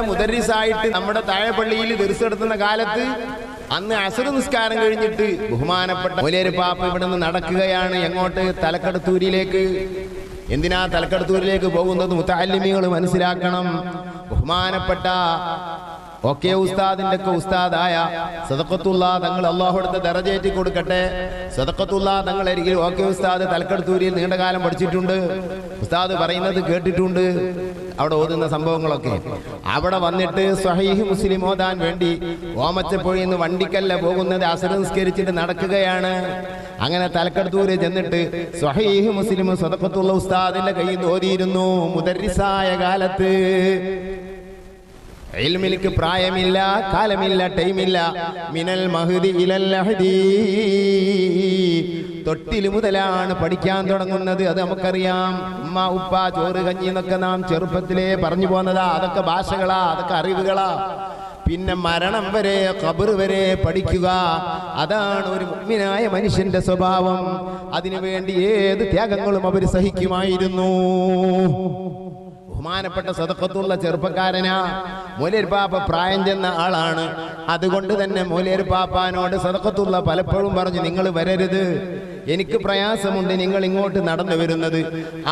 മുദരിസായിട്ട് നമ്മുടെ താഴെപ്പള്ളിയിൽ ദർശെടുത്തുന്ന കാലത്ത് അന്ന് അസുര നിസ്കാരം കഴിഞ്ഞിട്ട് ബഹുമാനപ്പെട്ട മൊലേര് പാപ്പ ഇവിടെ നിന്ന് നടക്കുകയാണ്. എങ്ങോട്ട്? തലക്കടത്തൂരിലേക്ക്. എന്തിനാ തലക്കടത്തൂരിലേക്ക് പോകുന്നത്? മുത്താലിമികൾ മനസ്സിലാക്കണം. ബഹുമാനപ്പെട്ട ഓക്കെ ഉസ്താദിന്റെ ഒക്കെ ഉസ്താദായ സദക്കത്തുള്ള തങ്ങൾ അള്ളാഹുടുത്ത് ദറജേറ്റി കൊടുക്കട്ടെ. സദക്കത്തുള്ള തങ്ങൾ എനിക്ക് ഓക്കെ ഉസ്താദ് തലക്കടത്തൂരിൽ നീണ്ടകാലം പഠിച്ചിട്ടുണ്ട്. ഉസ്താദ് പറയുന്നത് കേട്ടിട്ടുണ്ട്. അവിടെ ഓതുന്ന സംഭവങ്ങളൊക്കെ. അവിടെ വന്നിട്ട് സ്വഹീഹ് മുസ്ലിം ഓതാൻ വേണ്ടി ഓമച്ചപ്പുഴയിൽ നിന്ന് വണ്ടിക്കല്ല പോകുന്നത് അസർ നിസ്കരിച്ചിട്ട് നടക്കുകയാണ്. അങ്ങനെ തലക്കെടുത്തൂര് ചെന്നിട്ട് സ്വഹീഹ് മുസ്ലിം സദക്കത്തുള്ള ഉസ്താദിന്റെ കയ്യിൽ നിന്ന് ഓതിയിരുന്നു. മുദരിസായ കാലത്ത് ഇൽമിലേക്ക് പ്രായമില്ല കാലമില്ല ടൈമില്ല. മിനൽ മഹദി ഇലൽ ലഹദി തൊട്ടിൽ മുതലാണ് പഠിക്കാൻ തുടങ്ങുന്നത് അത് നമുക്കറിയാം. ഉമ്മ ഉപ്പ ചോറ് കഞ്ഞി എന്നൊക്കെ നാം ചെറുപ്പത്തിലേ പറഞ്ഞു പോന്നതാ. അതൊക്കെ ഭാഷകളാ അതൊക്കെ അറിവുകളാ. പിന്നെ മരണം വരെ ഖബർ വരെ പഠിക്കുക. അതാണ് ഒരു മുഗ്മിനായ മനുഷ്യന്റെ സ്വഭാവം. അതിനുവേണ്ടി ഏത് ത്യാഗങ്ങളും അവർ സഹിക്കുമായിരുന്നു. ബഹുമാനപ്പെട്ട സദക്കത്തുള്ള ചെറുപ്പക്കാരനാ. മൂലേർ പാപ്പ പ്രായം ചെന്ന ആളാണ്. അതുകൊണ്ട് തന്നെ മൂലേർ പാപ്പാനോട് സദക്കത്തുള്ള പലപ്പോഴും പറഞ്ഞു നിങ്ങൾ വരരുത്. എനിക്ക് പ്രയാസമുണ്ട് നിങ്ങൾ ഇങ്ങോട്ട് നടന്നു വരുന്നത്.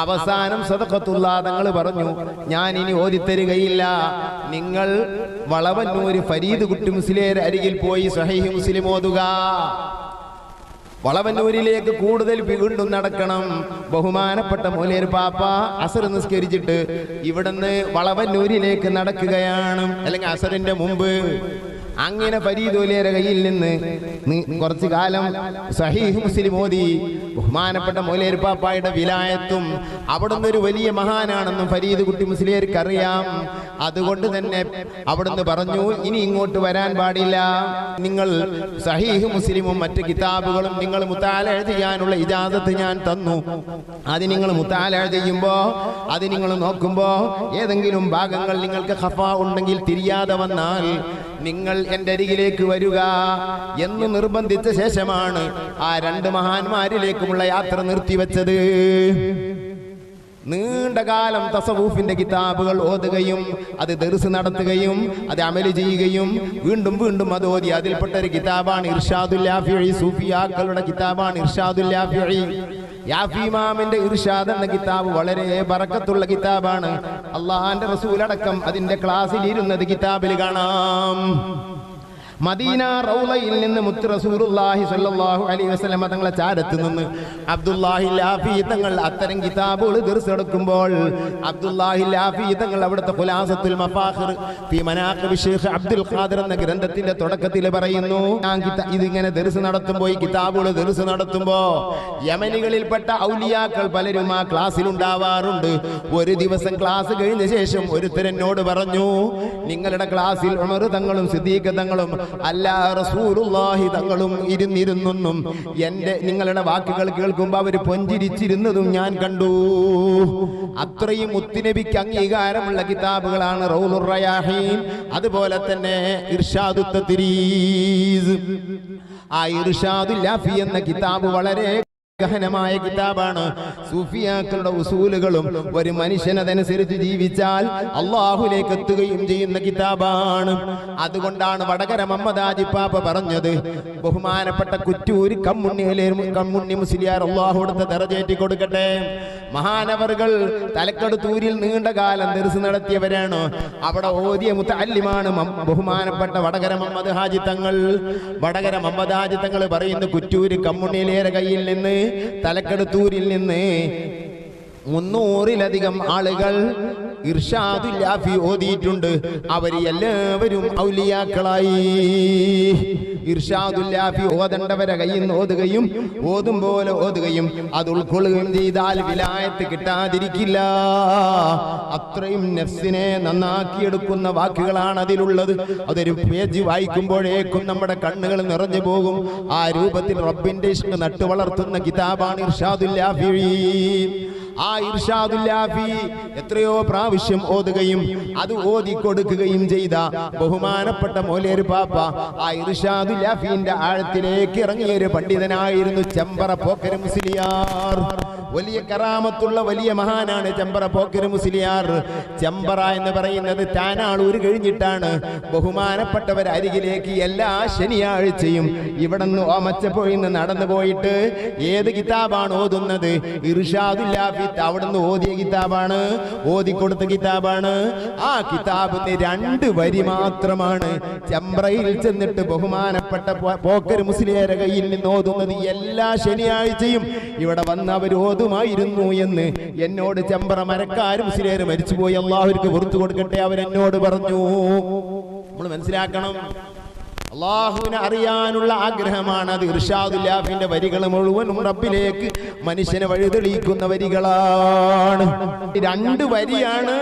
അവസാനം സദക്കത്തുള്ള തങ്ങൾ പറഞ്ഞു ഞാൻ ഇനി ഓതിത്തരുകയില്ല. നിങ്ങൾ വളവന്നൂര് ഫരീദ് കുട്ടി മുസ്ലിയർ അരികിൽ പോയി സഹീഹ് മുസ്ലിം ഓതുക. വളവന്നൂരിലേക്ക് കൂടുതൽ വീണ്ടും നടക്കണം. ബഹുമാനപ്പെട്ട മൂലേർ പാപ്പ അസർ നിസ്കരിച്ചിട്ട് ഇവിടുന്ന് വളവന്നൂരിലേക്ക് നടക്കുകയാണ്. അല്ലെങ്കിൽ അസറിന്റെ മുമ്പ് അങ്ങനെ ഫരീദോലിയരെ കയ്യിൽ നിന്ന് കുറച്ച് കാലം സഹീഹ് മുസ്ലിം മോദി ബഹുമാനപ്പെട്ട മൊലേരുപ്പാപ്പായുടെ വിലായത്തും അവിടുന്ന് ഒരു വലിയ മഹാനാണെന്നും ഫരീദ് കുട്ടി മുസ്ലിയർക്ക് അറിയാം. അതുകൊണ്ട് തന്നെ അവിടുന്ന് പറഞ്ഞു ഇനി ഇങ്ങോട്ട് വരാൻ പാടില്ല. നിങ്ങൾ സഹീഹ് മുസ്ലിമും മറ്റ് കിതാബുകളും നിങ്ങൾ മുത്താല ചെയ്യാനുള്ള ഇജാസത്ത് ഞാൻ തന്നു. അത് നിങ്ങൾ മുത്താല എഴുതിയുമ്പോ അത് നിങ്ങൾ നോക്കുമ്പോ ഏതെങ്കിലും ഭാഗങ്ങൾ നിങ്ങൾക്ക് ഹഫ ഉണ്ടെങ്കിൽ തിരിയാതെ വന്നാൽ നിങ്ങൾ എന്റെ അരികിലേക്ക് വരിക എന്ന് നിർബന്ധിച്ച ശേഷമാണ് ആ രണ്ട് മഹാന്മാരിലേക്കുമുള്ള യാത്ര നിർത്തിവെച്ചത്. നീണ്ട കാലം തസവൂഫിന്റെ കിതാബുകൾ ഓതുകയും അത് ദർസ് നടത്തുകയും അത് അമൽ ചെയ്യുകയും വീണ്ടും വീണ്ടും അത് ഓതി. അതിൽപ്പെട്ട ഒരു കിതാബാണ് ഇർഷാദുല്ലാഫി സൂഫിയാക്കളുടെ കിതാബാണ് ഇർഷാദുല്ലാഫി യാഫിമാമിന്റെ ഇർഷാദ് എന്ന കിതാബ് വളരെ ബറക്കത്തുള്ള കിതാബാണ്. അള്ളാഹാന്റെ റസൂലടക്കം അതിന്റെ ക്ലാസ്സിൽ ഇരുന്നത് കിതാബിൽ കാണാം. മദീന റൗലയിൽ നിന്ന് മുത്ത് റസൂലുള്ളാഹി സ്വല്ലല്ലാഹു അലൈഹി വസല്ലം തങ്ങളെ ചാരത്ത് നിന്ന് അബ്ദുല്ലാഹി ലാഫി തങ്ങൾ അത്തരം കിതാബുകൾ തീർച്ചെടുക്കുമ്പോൾ അബ്ദുല്ലാഹി ലാഫി തങ്ങൾ അവിടുത്തെ ഖുലാസത്തുൽ മഫാഖിർ ഫി മനാഖിബ് ഷെയ്ഖ് അബ്ദുൽ ഖാദിർ എന്ന ഗ്രന്ഥത്തിന്റെ തുടക്കത്തിൽ പറയുന്നു ഞാൻ ഇതിങ്ങനെ ദർസ് നടത്തുമ്പോൾ ഈ കിതാബുകൾ ദർസ് നടത്തുമ്പോൾ യമനികളിൽപ്പെട്ട ഔലിയാക്കൾ പലരും ആ ക്ലാസ്സിൽ ഉണ്ടാവാറുണ്ട്. ഒരു ദിവസം ക്ലാസ് കഴിഞ്ഞ ശേഷം ഒരുത്തരെന്നോട് പറഞ്ഞു നിങ്ങളുടെ ക്ലാസ്സിൽ ഉമർ തങ്ങളും സിദ്ദീഖ് തങ്ങളും അല്ല റസൂലുള്ളാഹി തങ്ങളും ഇരുന്നിരുന്നെന്നും എന്റെ നിങ്ങളുടെ വാക്കുകൾ കേൾക്കുമ്പോൾ അവർ പൊഞ്ചിരിച്ചിരുന്നതും ഞാൻ കണ്ടു. അത്രയും മുത്തുനബിക്ക് അംഗീകാരമുള്ള കിതാബുകളാണ് റൗലുർ റയാഹീൻ അതുപോലെ തന്നെ ഇർഷാദു തദ്രീസ് ആ ഇർഷാദുല്ലാഫി എന്ന കിതാബ് വളരെ ഗഹനമായ കിതാബാണ്. സൂഫിയാക്കളുടെ ഉസൂലുകളും ഒരു മനുഷ്യനതനുസരിച്ച് ജീവിച്ചാൽ അള്ളാഹുലേക്ക് എത്തുകയും ചെയ്യുന്ന കിതാബാണ്. അതുകൊണ്ടാണ് വടകര മമ്മദാജിപ്പാപ്പ പറഞ്ഞത് ബഹുമാനപ്പെട്ട കുറ്റൂര് കമ്മുണ്ണിയിലെ കമ്മുണ്ണി മുസ്ലിയാർ അള്ളാഹുടുത്ത തെറചേറ്റി കൊടുക്കട്ടെ. മഹാനവറുകൾ തലക്കടുത്തൂരിൽ നീണ്ട കാലം ദർസ് നടത്തിയവരാണ്. അവിടെ ഓതിയ മുത്തല്ലിമാണ് ബഹുമാനപ്പെട്ട വടകര മമ്മദ് ഹാജി തങ്ങൾ. വടകര മമ്മദ് ഹാജി തങ്ങൾ പറയുന്നു കുറ്റൂര് കമ്മുണ്ണിയിലേറെ കയ്യിൽ നിന്ന് തലക്കടുത്തൂരിൽ നിന്ന് മുന്നൂറിലധികം ആളുകൾ ഇർഷാദുല്ലാഫി ഓതിയിട്ടുണ്ട്. അവർ എല്ലാവരും ഔലിയാക്കളായി. ഇർഷാദുല്ലാഫി ഓതണ്ടവരെ കയ്യിൽ നിന്ന് ഓതുകയും ഓതും പോലെ ഓതുകയും അത് ഉൾക്കൊള്ളുകയും ചെയ്താൽ വിലായത്ത് കിട്ടാതിരിക്കില്ല. അത്രയും നെഫ്സിനെ നന്നാക്കിയെടുക്കുന്ന വാക്കുകളാണ് അതിലുള്ളത്. അതൊരു പേജ് വായിക്കുമ്പോഴേക്കും നമ്മുടെ കണ്ണുകൾ നിറഞ്ഞു പോകും. ആ രൂപത്തിൽ റബ്ബിന്റെ ഇഷ്ട നട്ടുവളർത്തുന്ന കിതാബാണ് ഇർഷാദുല്ലാഫി. ആ ഇർഷാദുല്ലാഫി എത്രയോ പ്രാവശ്യം ഓതുകയും അത് ഓതി കൊടുക്കുകയും ചെയ്ത ബഹുമാനപ്പെട്ട മോലേര് പാപ്പ ആ ഇർഷാദുല്ലാഫിന്റെ ആഴത്തിലേക്ക് ഇറങ്ങിയ ഒരു പണ്ഡിതനായിരുന്നു ചെമ്പറ പോക്കര മുസ്ലിയാർ. വലിയ കറാമത്തുള്ള വലിയ മഹാനാണ് ചെമ്പറ പോക്കര് മുസ്ലിയാർ. ചെമ്പറ എന്ന് പറയുന്നത് താനാളൂർ കഴിഞ്ഞിട്ടാണ്. ബഹുമാനപ്പെട്ടവർ അരികിലേക്ക് എല്ലാ ശനിയാഴ്ചയും ഇവിടെ നിന്ന് ഓമച്ചപ്പോഴിൽ നിന്ന് നടന്നു പോയിട്ട് ഏത് കിതാബാണ് ഓതുന്നത്? ഇർഷാദുല്ലാഫിത്ത് അവിടുന്ന് ഓതിയ കിതാബാണ്. ഓതി കൊടുത്ത കിതാബാണ്. ആ കിതാബിന് രണ്ട് വരി മാത്രമാണ്. ചെമ്പ്രയിൽ ചെന്നിട്ട് ബഹുമാനപ്പെട്ട പോക്കര് മുസ്ലിയരെ കയ്യിൽ നിന്ന് ഓതുന്നത് എല്ലാ ശനിയാഴ്ചയും. ഇവിടെ വന്ന് അവർ ഓതുമായിരുന്നു എന്ന്. എന്നോട് ചെമ്പറ മരക്കാരും മുസ്ലിയർ മരിച്ചുപോയി. അള്ളാഹുർക്ക് പുറത്തു കൊടുക്കട്ടെ അവരെന്നോട് പറഞ്ഞു. നമ്മൾ മനസ്സിലാക്കണം. അള്ളാഹുവിനെ അറിയാനുള്ള ആഗ്രഹമാണ് അത്. ഇർഷാദുല്ലാഫിന്റെ വരികൾ മുഴുവനും റബ്ബിലേക്ക് മനുഷ്യനെ വഴിതെളിയിക്കുന്ന വരികളാണ്. രണ്ട് വരിയാണ്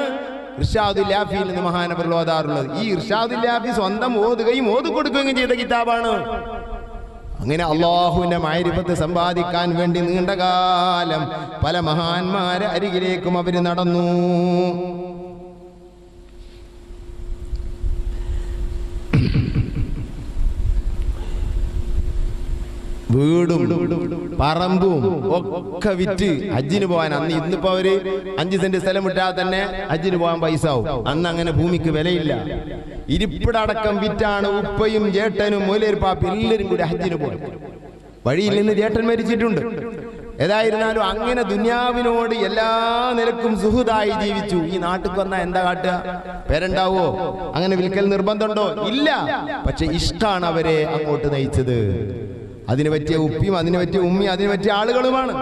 ഇർഷാദുല്ലാഫിയിൽ നിന്ന് മഹാനവർ ഓതാറുള്ളത്. ഈ ഇർഷാദുല്ലാഫി സ്വന്തം ഓതുകയും ഓതു കൊടുക്കുകയും ചെയ്ത കിതാബാണ്. അങ്ങനെ അള്ളാഹുവിന്റെ മായിരിപ്പത്ത് സമ്പാദിക്കാൻ വേണ്ടി നീണ്ടകാലം പല മഹാന്മാരെ അരികിലേക്കും അവർ നടന്നു. വീടും പറമ്പും ഒക്കെ വിറ്റ് ഹജ്ജിന് പോകാൻ അന്ന് ഇന്നിപ്പോ അവർ അഞ്ച് സെന്റ് സ്ഥലം വിട്ടാൽ തന്നെ ഹജ്ജിന് പോകാൻ പൈസ ആവും. അന്ന് അങ്ങനെ ഭൂമിക്ക് വിലയില്ല. ഇരിപ്പിടടക്കം വിറ്റാണ് ഉപ്പയും ജേട്ടനും മൂലേർപ്പാപ്പ എല്ലാവരും കൂടി ഹജ്ജിന് പോയി വഴിയിൽ നിന്ന് ജേട്ടൻ മരിച്ചിട്ടുണ്ട്. ഏതായിരുന്നാലും അങ്ങനെ ദുന്യാവിനോട് എല്ലാ നിലക്കും സുഹൃതായി ജീവിച്ചു. ഈ നാട്ടിൽ വന്നാൽ എന്താ കാട്ടുക? പേരുണ്ടാവോ? അങ്ങനെ വിൽക്കൽ നിർബന്ധമുണ്ടോ? ഇല്ല. പക്ഷെ ഇഷ്ടാണ് അവരെ അങ്ങോട്ട് നയിച്ചത്. അതിന് പറ്റിയ ഉപ്പിയും അതിന് പറ്റിയ ഉമ്മിയും അതിന് പറ്റിയ ആളുകളുമാണ്.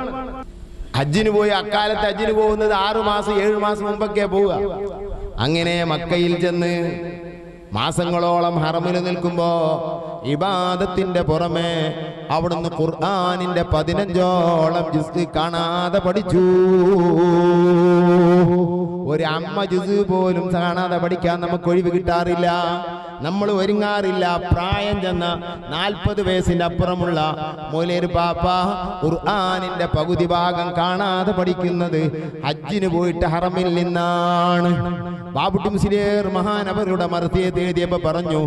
ഹജ്ജിന് പോയി അക്കാലത്ത് ഹജ്ജിന് പോകുന്നത് ആറു മാസം ഏഴു മാസം മുമ്പൊക്കെ പോവുക. അങ്ങനെ മക്കയിൽ ചെന്ന് മാസങ്ങളോളം ഹറമിൽ നിൽക്കുമ്പോ ഇബാദത്തിന്റെ പുറമെ അവിടുന്ന് ഖുർആാനിന്റെ പതിനഞ്ചോളം ജുസ് കാണാതെ പഠിച്ചു. ഒരു അമ്മ ജുസ് പോലും കാണാതെ പഠിക്കാൻ നമുക്ക് ഒഴിവ് കിട്ടാറില്ല. നമ്മൾ ഒരുങ്ങാറില്ല. പ്രായം ചെന്ന നാൽപ്പത് വയസ്സിന്റെ അപ്പുറമുള്ള മൊലേർ പാപ്പ ഖുർആാനിന്റെ പകുതി ഭാഗം കാണാതെ പഠിക്കുന്നത് ഹജ്ജിന് പോയിട്ട് ഹറമിൽ നിന്നാണ്. ബാബുട്ടി മുസ്ലിയർ മഹാൻ അവരുടെ മർത്തിയെ തേടിയപ്പോ പറഞ്ഞു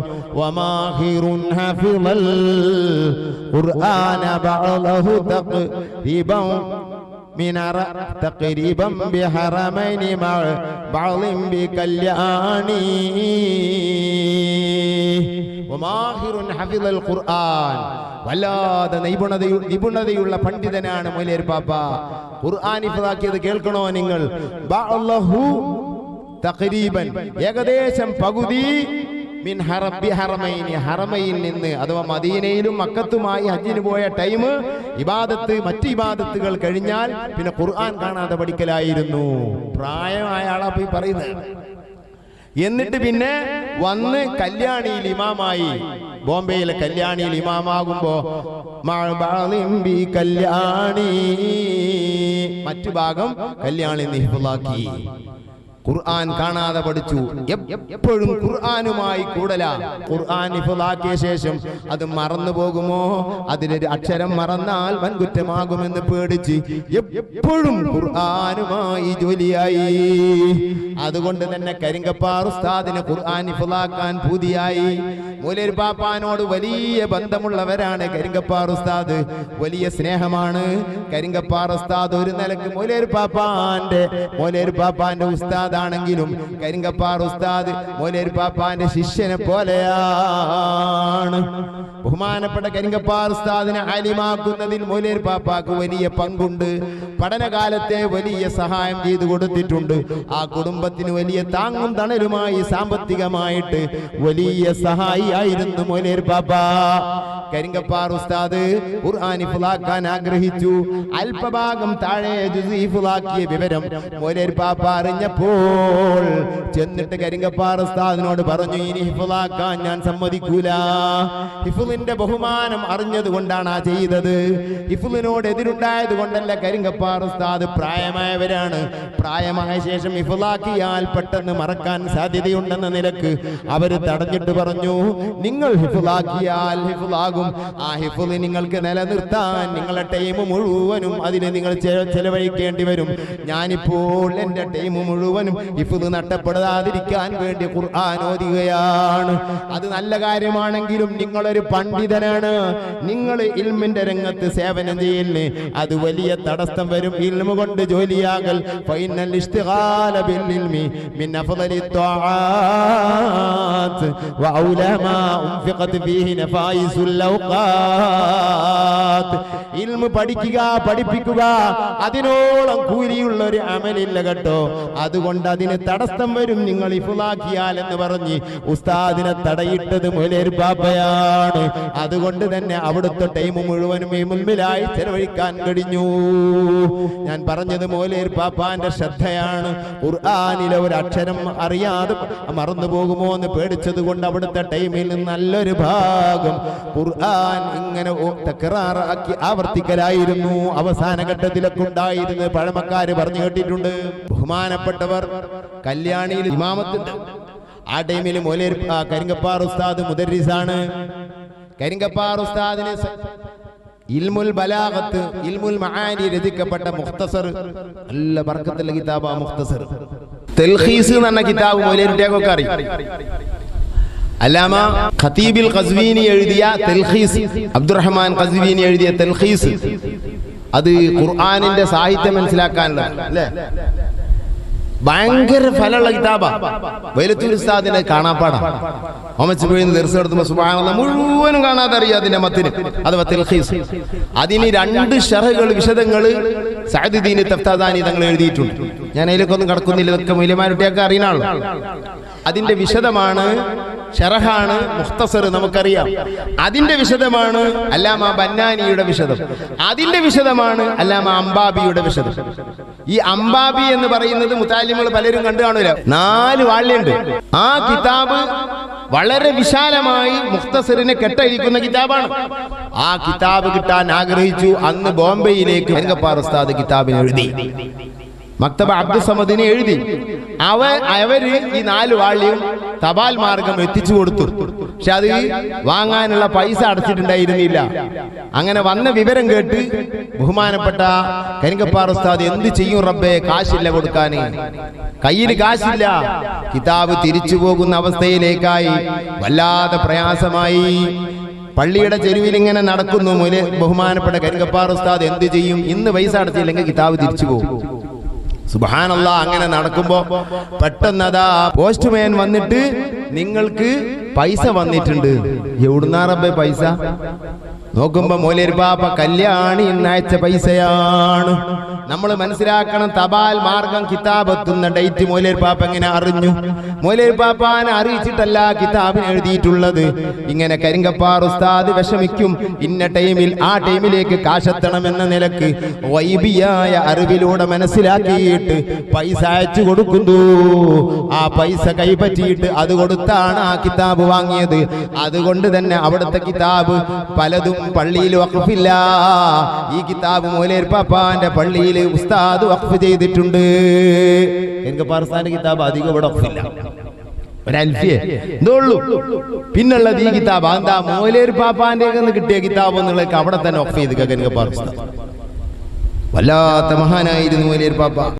ഖുർആന മിനറ തഖരീബം ബിഹറമൈനി മഅ ബഅളിം ബികല്യാണി വമാഹിറുൻ ഹഫിളൽ ഖുർആൻ വല്ലാതെ നിപുണത നിപുണതയുള്ള പണ്ഡിതനാണ് മൊയ്ലേർ പാപ്പ ഖുർആൻ ഇഫറാക്കിയത് കേൾക്കണോ നിങ്ങൾ? ബഅലഹു തഖരീബൻ. ഏകദേശം പകുതി മിൻ ഹറബി ഹറമൈനി ഹറമയിൽ നിന്ന് അഥവാ മദീനയിലും മക്കത്തുമായി ഹജ്ജിന് പോയ ടൈം ഇബാദത്ത് മറ്റ് ഇബാദത്തുകൾ കഴിഞ്ഞാൽ പിന്നെ ഖുർആൻ കാണാതെ പഠിക്കലായിരുന്നു. പ്രായമായ ആളാ പോയി പറയുന്നത്. എന്നിട്ട് പിന്നെ വന്ന് കല്യാണിയിൽ ഇമാമായി. ബോംബെയിലെ കല്യാണിയിൽ ഇമാമാകുമ്പോ കല്യാണി. മറ്റു ഭാഗം കല്യാണി നിഹിഫുള്ളാക്കി. ഖുർആൻ കാണാതെ പഠിച്ചു. എപ്പോഴും ഖുർആനുമായി കൂടല. ഖുർആൻ ഇഫലാക്കിയ ശേഷം അത് മറന്നു പോകുമോ? അതിലൊരു അക്ഷരം മറന്നാൽ വൻകുറ്റമാകുമെന്ന് പേടിച്ച് എപ്പോഴും ഖുർആനുമായി ജോലിയായി. അതുകൊണ്ട് തന്നെ കരിങ്കപ്പാർ ഉസ്താദിന് ഖുർആൻ ഇഫലാക്കാൻ പൂതിയായി. മൂലൊരു പാപ്പാനോട് വലിയ ബന്ധമുള്ളവരാണ് കരിങ്കപ്പാർ ഉസ്താദ്. വലിയ സ്നേഹമാണ് കരിങ്കപ്പാർ ഉസ്താദ്. ഒരു നിലയ്ക്ക് മൂലേർ പാപ്പാന്റെ മൂലേർ പാപ്പാന്റെ ഉസ്താദാണെങ്കിലും കരിങ്കപ്പാർ ഉസ്താദ് മൂലേർ പാപ്പാന്റെ ശിഷ്യനെ പോലെയാണ്. ബഹുമാനപ്പെട്ട കരിങ്കപ്പാർ ഉസ്താദിനെ അലിമാക്കുന്നതിൽ മൂലേർ പാപ്പാക്ക് വലിയ പങ്കുണ്ട്. പഠനകാലത്തെ വലിയ സഹായം ചെയ്തു കൊടുത്തിട്ടുണ്ട്. ആ കുടുംബത്തിന് വലിയ താങ്ങും തണലുമായി സാമ്പത്തികമായിട്ട് വലിയ സഹായിയായിരുന്നു മോലേർ പാപ്പ. കരിങ്കപ്പാർ ഉസ്താദ് ഖുർആൻ ഫുലാക്കാൻ ആഗ്രഹിച്ചു. അല്പഭാഗം താഴെ ജുസ് ഫുലാക്കിയ വിവരം മോലേർ പാപ്പ അറിഞ്ഞപ്പോൾ ചെന്നിട്ട് കരിങ്കപ്പാറ ഉസ്താദിനോട് പറഞ്ഞു ഇനി ഹിഫുലാക്കാൻ ഞാൻ സമ്മതിക്കൂല. ഹിഫുലിന്റെ ബഹുമാനം അറിഞ്ഞത് കൊണ്ടാണ് ആ ചെയ്തത്. ഹിഫുലിനോട് എതിരുണ്ടായത് കൊണ്ടല്ല കരിങ്കപ്പാറ ഉസ്താദ് പ്രായമായവരാണ്. പ്രായമായ ശേഷം ഹിഫുലാക്കിയാൽ പെട്ടെന്ന് മറക്കാൻ സാധ്യതയുണ്ടെന്ന നിലയ്ക്ക് അവർ തടഞ്ഞിട്ട് പറഞ്ഞു നിങ്ങൾ ഹിഫുലാക്കിയാൽ ഹിഫുലാകും ആ ഹിഫുൽ നിങ്ങൾക്ക് നിലനിർത്താൻ നിങ്ങളുടെ ടൈം മുഴുവനും അതിനെ നിങ്ങൾ ചെലവഴിക്കേണ്ടി വരും. ഞാനിപ്പോൾ എന്റെ ടൈം മുഴുവനും മുഴുവനും ഹിഫ്ദ് നഷ്ടപ്പെടാതിരിക്കാൻ വേണ്ടി ഖുർആൻ ഓതുകയാണ്. അത് നല്ല കാര്യമാണെങ്കിലും നിങ്ങളൊരു പണ്ഡിതനാണ്. നിങ്ങൾ ഇൽമിന്റെ രംഗത്ത് സേവനം ചെയ്യുന്നു. അത് വലിയ തടസ്സം വരും. ഇൽമ കൊണ്ട് ജോലിയാകൽ. ഫൈനൽ ഇഷ്തിഹാല ബിൽ ഇൽമി മിൻ അഫ്ദലി ത്വാആത്ത് വഔലാ മാ ഉൻഫിഖത് ഫീഹി നഫായിസുൽ ലൗഖാത്ത് ഇൽമ പഠിക്കുക പഠിപ്പിക്കുക അതിനോളം കൂലിയുള്ള ഒരു അമലില്ല കേട്ടോ. അതുകൊണ്ട് അതിന് തടസ്സം വരും നിങ്ങൾ ഇഫുലാക്കിയാൽ എന്ന് പറഞ്ഞ് ഉസ്താദിനെ തടയിട്ടത് മുലേർ ബാബയാണ്. അതുകൊണ്ട് തന്നെ അവിടുത്തെ ടൈം മുഴുവനും ഈ മുൻപിലായി ചെലവഴിക്കാൻ കഴിഞ്ഞു. ഞാൻ പറഞ്ഞത് മോലേർ പാപ്പാന്റെ ശ്രദ്ധയാണ്. ഖുർആാനിലെ ഒരു അക്ഷരം അറിയാതെ മറന്നു പോകുമോ എന്ന് പേടിച്ചത് കൊണ്ട് അവിടുത്തെ ടൈമിൽ നല്ലൊരു ഭാഗം ഖുർആൻ ഇങ്ങനെ തക്കറാറാക്കി ആവർത്തിക്കലായിരുന്നു. അവസാന ഘട്ടത്തിലൊക്കെ ഉണ്ടായിരുന്നത് പഴമക്കാര് പറഞ്ഞു കേട്ടിട്ടുണ്ട്. ബഹുമാനപ്പെട്ടവർ കല്യാണിയിൽ ഇമാമത്തുണ്ട്. ആ ടൈമിൽ മൊലേ കരിങ്കപ്പാർ ഉസ്താദ് മുദരിസാണ്. കരിങ്കപ്പാർ ഉസ്താദിന് ഇൽമുൽ ബലാഗത്ത് ഇൽമുൽ മഹാനി രചിക്കപ്പെട്ട മുഖ്തസർ നല്ല ബർക്കത്തുള്ള കിതാബ് ആ മുഖ്തസർ. തെൽഹീസ് എന്ന് പറഞ്ഞ കിതാബ് മൊലേരുട്ടിയൊക്കെ അറിയും. അല്ലാമ ഖതീബിൽ ഖസ്വീനി എഴുതിയ തെൽഹീസ് അബ്ദുറഹ്മാൻ ഖസ്വീനി എഴുതിയ തെൽഹീസ് അത് ഖുർആാനിന്റെ സാഹിത്യം മനസ്സിലാക്കാനുള്ള അല്ലേ? ഭയങ്കര ഫലമുള്ള കിതാബാ. വൈലത്തൂർ ഉസ്താദിനെ കാണാപ്പാടാ ഒമച്ച് പോയി ദർശനം നടത്തുമ്പോ സുബ്ഹാനല്ലാഹ് മുഴുവനും കാണാതെ അറിയാം അതിന്റെ മത്തിന്. അഥവാ തെൽഖീസ്. അതിന് രണ്ട് ഷറകൾ വിശദങ്ങൾ സഅദുദ്ദീൻ തഫ്താദാനി തങ്ങൾ എഴുതിയിട്ടുണ്ട്. ഞാൻ അതിലൊക്കെ ഒന്നും കടക്കുന്നില്ല. ഇതൊക്കെ മൂല്യമാരുട്ടിയൊക്കെ അറിയുന്ന അതിന്റെ വിശദമാണ് ഷറഹാണ് മുഖ്തസർ നമുക്കറിയാം. അതിന്റെ വിശദമാണ് അല്ലാമ ബന്നാനിയുടെ വിശദം. അതിന്റെ വിശദമാണ് അല്ലാമ അംബാബിയുടെ വിശദം. ഈ അംബാബി എന്ന് പറയുന്നത് മുത്താലിമുകൾ പലരും കണ്ടു കാണൂല നാല് വാള്യുണ്ട്. ആ കിതാബ് വളരെ വിശാലമായി മുഖ്തസറിനെ കെട്ടഴിക്കുന്ന കിതാബാണ്. ആ കിതാബ് കിട്ടാൻ ആഗ്രഹിച്ചു. അന്ന് ബോംബെയിലേക്ക് ഉസ്താദ് കിതാബിന് എഴുതി. മക്തബ അബ്ദുസമദിനെ എഴുതി. അവ അവർ ഈ നാല് വാളിയും തപാൽ മാർഗം എത്തിച്ചു കൊടുത്തു. പക്ഷെ അത് വാങ്ങാനുള്ള പൈസ അടച്ചിട്ടുണ്ടായിരുന്നില്ല. അങ്ങനെ വന്ന വിവരം കേട്ട് ബഹുമാനപ്പെട്ട കരിങ്കപ്പാർ ഉസ്താദ് എന്ത് ചെയ്യും റബ്ബേ? കാശില്ല കൊടുക്കാന്. കയ്യിൽ കാശില്ല. കിതാബ് തിരിച്ചു പോകുന്ന അവസ്ഥയിലേക്കായി. വല്ലാതെ പ്രയാസമായി. പള്ളിയുടെ ചെരുവിൽ ഇങ്ങനെ നടക്കുന്നു. ബഹുമാനപ്പെട്ട കരിങ്കപ്പാർ ഉസ്താദ് എന്ത് ചെയ്യും? ഇന്ന് പൈസ അടച്ചില്ലെങ്കിൽ കിതാബ് തിരിച്ചു പോകും. സുബാനല്ല അങ്ങനെ നടക്കുമ്പോ പെട്ടെന്ന് അതാ പോസ്റ്റ്മാൻ വന്നിട്ട് നിങ്ങൾക്ക് പൈസ വന്നിട്ടുണ്ട്. എവിടുന്നാ റബ്ബേ പൈസ? നോക്കുമ്പോ മോലേർ പാപ്പ കല്യാണി ഇന്നയച്ച പൈസയാണ്. നമ്മൾ മനസ്സിലാക്കണം തപാൽ മാർഗം കിതാബ് എത്തുന്ന ഡേറ്റ് മോലേർ പാപ്പ എങ്ങനെ അറിഞ്ഞു? പാപ്പാനെ അറിയിച്ചിട്ടല്ല കിതാബിന് എഴുതിയിട്ടുള്ളത്. ഇങ്ങനെ കരിങ്കപ്പാർ ഉസ്താദ് വിഷമിക്കും. ഇന്ന ടൈമിൽ ആ ടൈമിലേക്ക് കാശെത്തണം എന്ന നിലയ്ക്ക് വൈബിയായ അറിവിലൂടെ മനസ്സിലാക്കിയിട്ട് പൈസ അയച്ചു കൊടുക്കുന്നു. ആ പൈസ കൈപ്പറ്റിയിട്ട് അത് കൊടുത്താണ് ആ കിതാബ് വാങ്ങിയത്. അതുകൊണ്ട് തന്നെ അവിടുത്തെ കിതാബ് പലതും പള്ളിയിൽ വഖഫില്ല. ഈ കിതാബ് മോലേർ പാപ്പാന്റെ പള്ളിയിൽ ഉസ്താദ് വഖഫ് ചെയ്തിട്ടുണ്ട്. എനിക്ക് പാർസാന്റെ കിതാബ് അധികം ഇവിടെ ഒപ്പില്ല പിന്നുള്ളത് ഈ കിതാബ്. എന്താ മോലേർ പാപ്പാന്റെ കിട്ടിയ കിതാബ് എന്നുള്ളത് അവിടെ തന്നെ വഖഫ് ചെയ്ത് എനിക്ക് പാർസ്ഥാൻ വല്ലാത്ത മഹാനായിരുന്നു മോലേർ പാപ്പ.